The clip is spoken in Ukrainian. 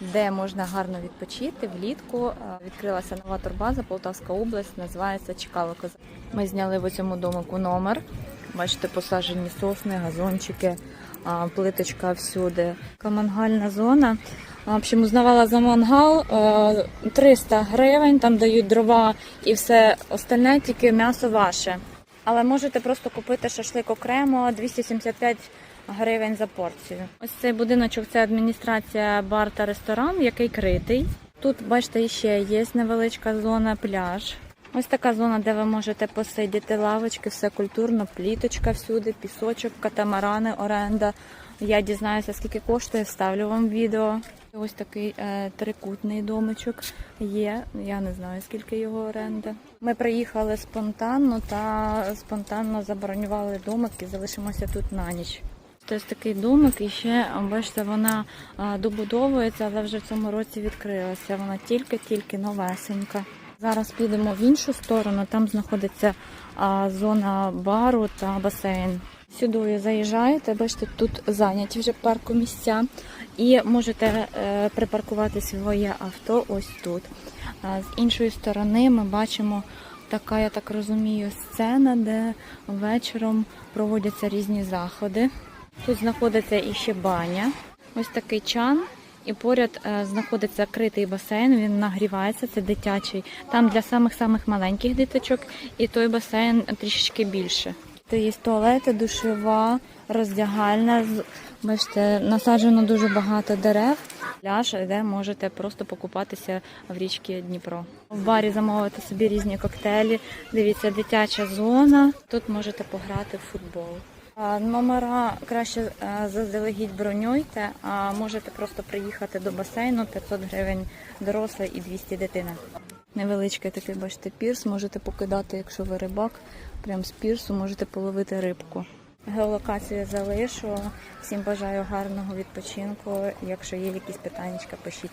де можна гарно відпочити влітку. Е, Відкрилася нова турбаза, Полтавська область, називається Чекало Козак. Ми зняли в цьому домику номер. Бачите, посаджені сосни, газончики, плиточка всюди. Така мангальна зона. В общем, узнавала за мангал е, 300 гривень, там дають дрова і все остальне, тільки м'ясо ваше. Але можете просто купити шашлик окремо 275 гривень за порцію. Ось цей будиночок це адміністрація бар та ресторан, який критий. Тут, бачите, ще є невеличка зона пляж. Ось така зона, де ви можете посидіти, лавочки, все культурно, пліточка всюди, пісочок, катамарани, оренда. Я дізнаюся, скільки коштує, ставлю вам відео. Ось такий е, трикутний домичок є. Я не знаю, скільки його оренда. Ми приїхали спонтанно та спонтанно забронювали домик і залишимося тут на ніч. Ось такий домик, і ще бачите, вона добудовується, але вже в цьому році відкрилася. Вона тільки-тільки новесенька. Зараз підемо в іншу сторону. Там знаходиться зона бару та басейн. Сюди заїжджаєте, бачите, тут зайняті вже парку місця, і можете е, припаркувати своє авто ось тут. З іншої сторони ми бачимо така, я так розумію, сцена, де вечором проводяться різні заходи. Тут знаходиться іще баня, ось такий чан. І поряд е, знаходиться критий басейн, він нагрівається, це дитячий. Там для самих-самих маленьких діточок, і той басейн трішечки більше. Тут є туалети, душева, роздягальна. Бачите, насаджено дуже багато дерев. Пляж, де можете просто покупатися в річці Дніпро. В барі замовити собі різні коктейлі. Дивіться, дитяча зона. Тут можете пограти в футбол. Номера краще е, заздалегідь бронюйте, а можете просто приїхати до басейну 500 гривень доросла і 200 дитина. Невеличкий такий, бачите, пірс, можете покидати, якщо ви рибак, прям з пірсу можете половити рибку. Геолокацію залишу. Всім бажаю гарного відпочинку. Якщо є якісь питання, пишіть.